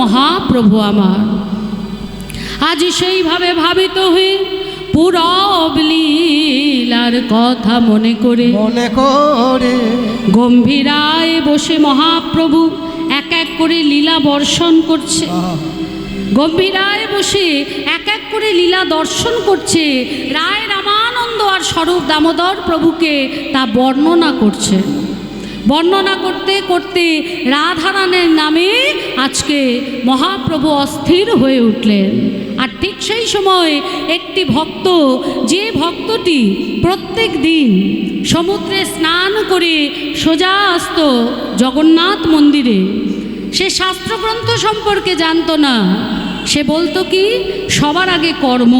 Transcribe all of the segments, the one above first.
মহাপ্রভু আমার। আজ সেইভাবে ভাবিত হয়ে পুরব লীলার কথা মনে করে মনে করে গম্ভীরায় বসে মহাপ্রভু এক এক করে লীলা বর্ষণ করছে। গম্ভীরায় বসে এক এক করে লীলা দর্শন করছে। রায় রামানন্দ আর স্বরূপ দামোদর প্রভুকে তা বর্ণনা করছে। বর্ণনা করতে করতে রাধারানের নামে আজকে মহাপ্রভু অস্থির হয়ে উঠলেন। আর ঠিক সেই সময় একটি ভক্ত, যে ভক্তটি প্রত্যেক দিন সমুদ্রে স্নান করে সোজা আসত জগন্নাথ মন্দিরে। সে শাস্ত্রগ্রন্থ সম্পর্কে জানতো না। সে বলতো কি, সবার আগে কর্ম,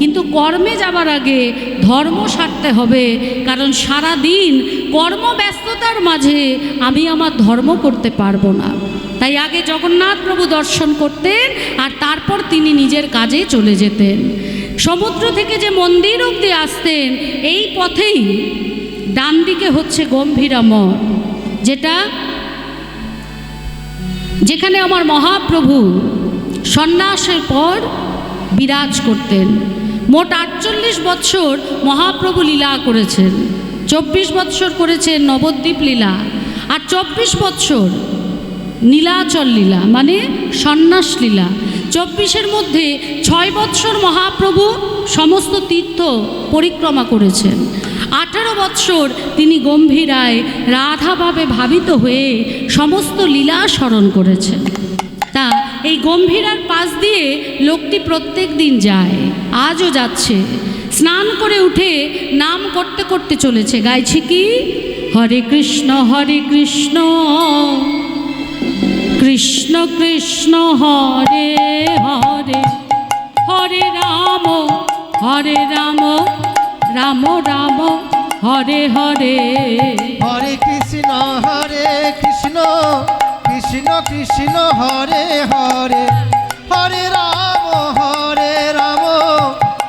কিন্তু কর্মে যাবার আগে ধর্ম সারতে হবে, কারণ সারা দিন কর্মব্যস্ততার মাঝে আমি আমার ধর্ম করতে পারব না। তাই আগে জগন্নাথ প্রভু দর্শন করতেন, আর তারপর তিনি নিজের কাজে চলে যেতেন। সমুদ্র থেকে যে মন্দির অব্দি আসতেন, এই পথেই ডান দিকে হচ্ছে গম্ভীরা মঠ যেটা যেখানে আমার মহাপ্রভু সন্ন্যাসের পর বিরাজ করতেন। মোট আটচল্লিশ বৎসর মহাপ্রভু লীলা করেছেন। চব্বিশ বৎসর করেছেন নবদ্বীপ লীলা। আর চব্বিশ বৎসর নীলাচল লীলা মানে সন্ন্যাস লীলা। চব্বিশের মধ্যে ছয় বৎসর মহাপ্রভু সমস্ত তীর্থ পরিক্রমা করেছেন। আঠারো বৎসর তিনি গম্ভীরায় রাধাভাবে ভাবিত হয়ে সমস্ত লীলা স্মরণ করেছেন। তা এই গম্ভীরার পাশ দিয়ে লোকটি প্রত্যেক দিন যায়, আজও যাচ্ছে। স্নান করে উঠে নাম করতে করতে চলেছে। গাইছে কি? হরে কৃষ্ণ হরে কৃষ্ণ। কৃষ্ণ কৃষ্ণ, হরে হরে। হরে রাম হরে রাম। রাম রাম, হরে হরে। হরে কৃষ্ণ হরে কৃষ্ণ। কৃষ্ণ কৃষ্ণ হরে হরে। হরে রাম হরে রাম।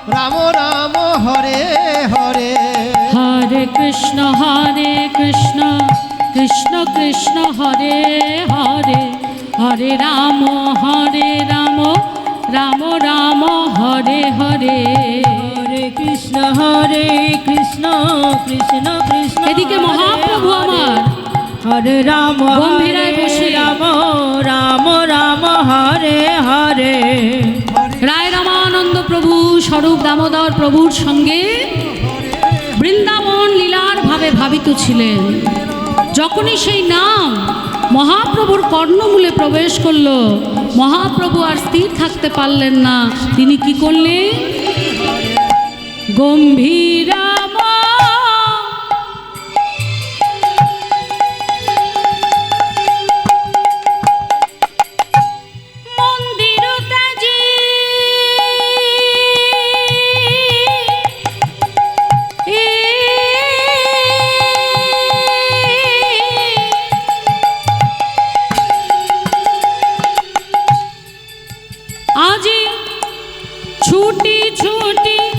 রাম রাম হরে হরে। হরে কৃষ্ণ হরে কৃষ্ণ। কৃষ্ণ কৃষ্ণ হরে হরে। হরে রাম হরে রাম। রাম রাম হরে হরে। হরে কৃষ্ণ হরে কৃষ্ণ। কৃষ্ণ কৃষ্ণ এদিকে মহাপ্রভু আমার। হরে রাম গম্ভীরায় বসে। রাম রাম রাম হরে হরে। রায় রামানন্দ প্রভু স্বরূপ দামোদর প্রভুর সঙ্গে বৃন্দাবন লীলার ভাবে ভাবিত ছিলেন। যখনই সেই নাম মহাপ্রভুর কর্ণমূলে প্রবেশ করল মহাপ্রভু আর স্থির থাকতে পারলেন না। তিনি কি করলেন? গম্ভীরাম ছুটি ছুটি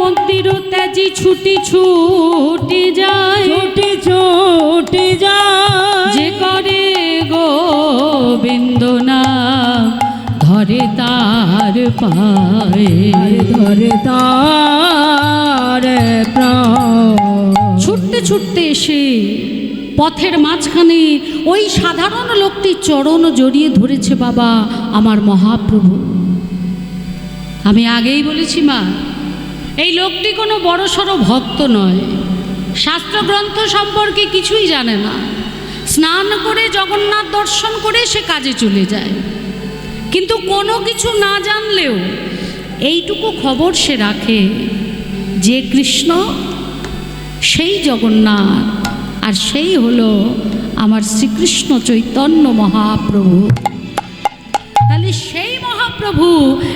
মন্দির ত্যাজি ছুটি ছুটি ছুটতে ছুটতে এসে পথের মাঝখানে ওই সাধারণ লোকটি চরণ জড়িয়ে ধরেছে, বাবা, আমার মহাপ্রভু। আমি আগেই বলেছি, মা, এই লোকটি কোনো বড়সড় ভক্ত নয়। শাস্ত্রগ্রন্থ সম্পর্কে কিছুই জানে না। স্নান করে জগন্নাথ দর্শন করে সে কাজে চলে যায়। কিন্তু কোনো কিছু না জানলেও এইটুকু খবর সে রাখে যে কৃষ্ণ সেই জগন্নাথ আর সেই হলো আমার শ্রীকৃষ্ণ চৈতন্য মহাপ্রভু। তাহলে সেই মহাপ্রভু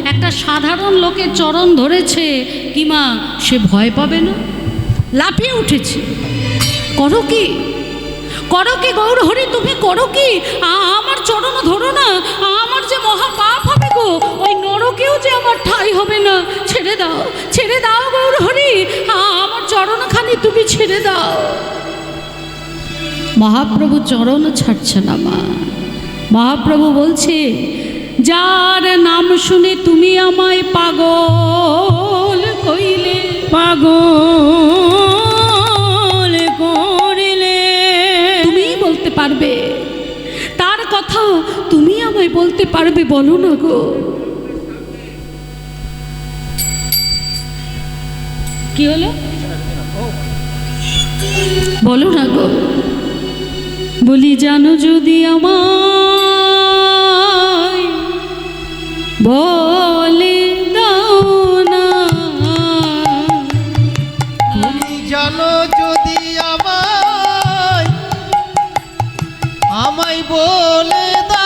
একটা সাধারণ লোকের চরণ ধরেছে কিমা সে ভয় পাবে না? লাফিয়ে উঠেছে। করো কি? করো কি গৌর হরি তুমি করো কি? আমার চরণ ধরো না ছেড়ে দাও ছেড়ে দাও গৌর হরি আমার চরণখানি তুমি ছেড়ে দাও। মহাপ্রভু চরণ ছাড়ছে না মা। মহাপ্রভু বলছে যার নাম শুনে তুমি আমায় পাগল কইলে। পাগল করিলে। তুমি বলতে পারবে। তার কথা তুমি আমায় বলতে পারবে বলো না গো। কি হলো? বলো না গো। বলি, জানো যদি আমায় বলে দাও না। জানো যদি আমায় আমায় বলে দাও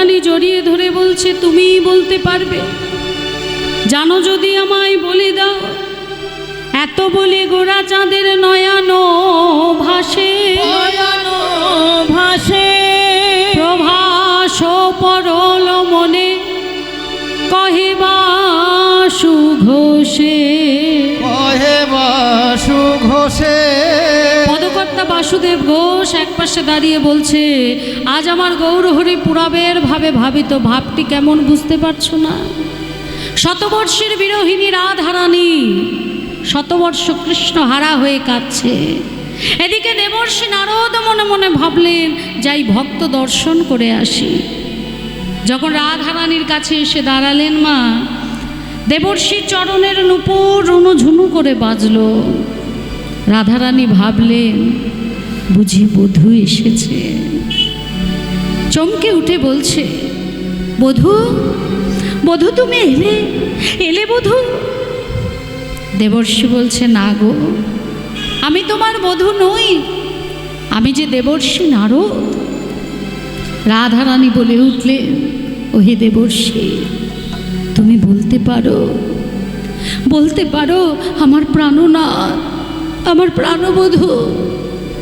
চরণ জড়িয়ে ধরে বলছে, তুমিই বলতে পারবে। জানো যদি আমায় বলে দাও, এত বলে গোড়া চাঁদের নয়ানো ভাসে। নয়নো ভাসে প্রভাস পরল মনে কহিবা সুঘোষে কহে বাসু ঘোষে। পদকর্তা বাসুদেব ঘোষ একপাশে দাঁড়িয়ে বলছে, আজ আমার গৌরহরি পুরাবের ভাবে ভাবিত ভাবটি কেমন বুঝতে পারছ না? শতবর্ষের বিরোহিনী রাধারানী শতবর্ষ কৃষ্ণ হারা হয়ে কাঁদছে। এদিকে দেবর্ষী নারদ মনে মনে ভাবলেন, যাই ভক্ত দর্শন করে আসি। যখন রাধারানীর কাছে এসে দাঁড়ালেন মা, দেবর্ষীর চরণের নূপুর নুপুর রুনুঝুনু করে বাজলো। রাধারানী ভাবলেন, বুঝি বধূ এসেছে। চমকে উঠে বলছে, বধু বধু তুমি এলে এলে বধূ? দেবর্ষী বলছে, না গো, আমি তোমার বধূ নই, আমি যে দেবর্ষী নারদ। রাধারানী বলে উঠলে, ওহে দেবর্ষী, তুমি বলতে পারো বলতে পারো, আমার প্রাণনাথ আমার প্রাণবধূ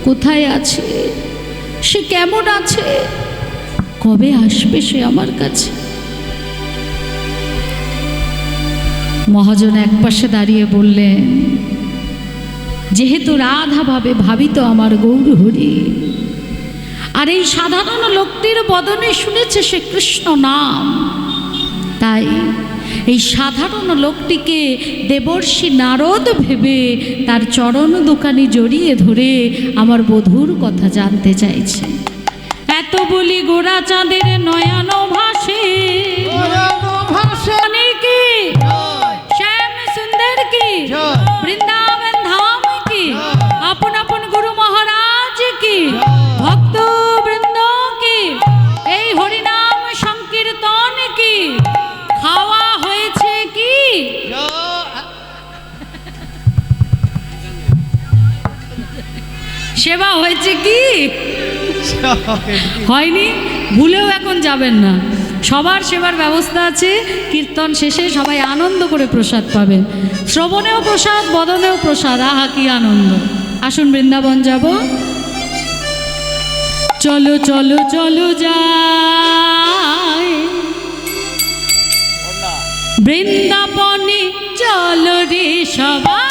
কোথায় আছে? সে কেমন আছে? কবে আসবে সে আমার কাছে? মহাজন একপাশে দাঁড়িয়ে বললেন, যেহেতু রাধা ভাবে ভাবিত আমার গৌরহরি, আর এই সাধারণ লোকটির বদনে শুনেছে সে কৃষ্ণ নাম, তাই এই সাধারণ লোকটিকে দেবর্ষী নারদ ভেবে তার চরণ দোকানে জড়িয়ে ধরে আমার বধুর কথা জানতে চাইছে। এত বলি গোড়া চাঁদের নয়ন ভাসে। সেবা হয়েছে কি? হয়নি? ভুলেও এখন যাবেন না। সবার সেবার ব্যবস্থা আছে কীর্তন শেষে সবাই আনন্দ করে প্রসাদ পাবেন। শ্রবণেও প্রসাদ বদনেও প্রসাদ আহা কি আনন্দ। আসুন বৃন্দাবন যাব। চলো চলো চলো যাই। বৃন্দাবনে চলো রে সবাই।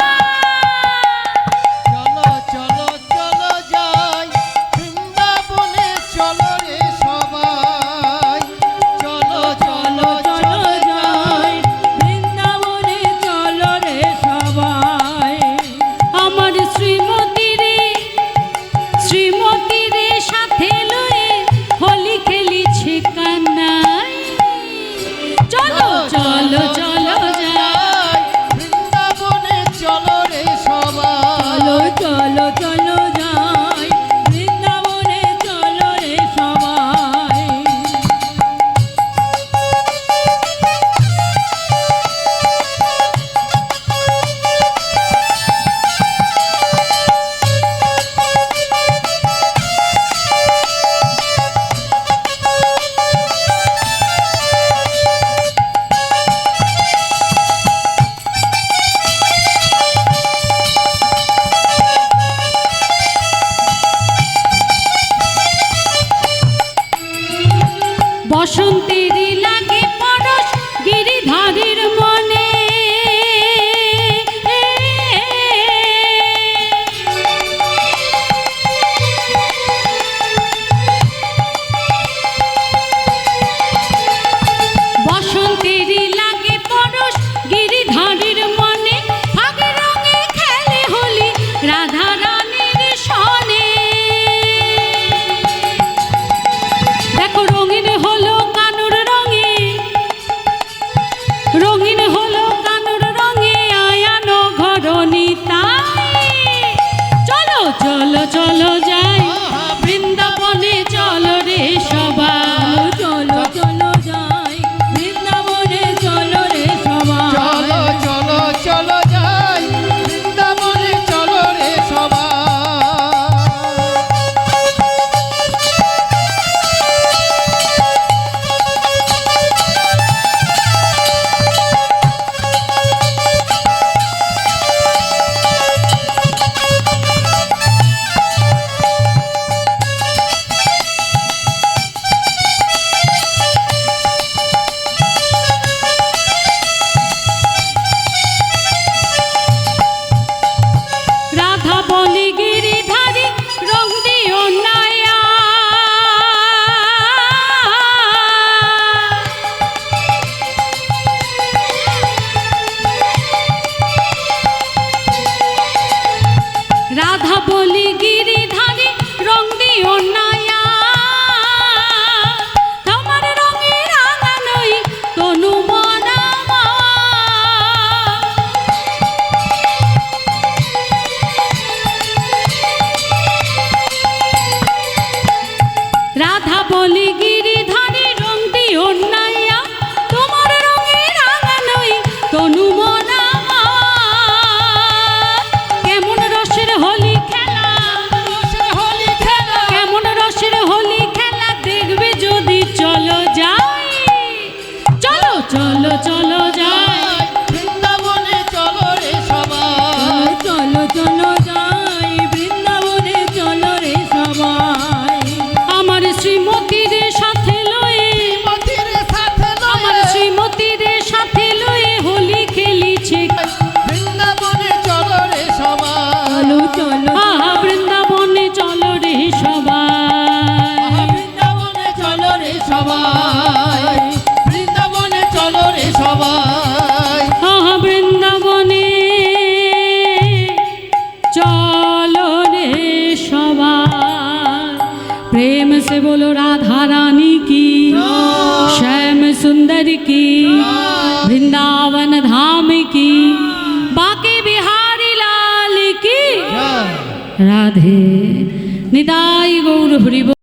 চলো চলো চলো। দায় গৌর হরিব।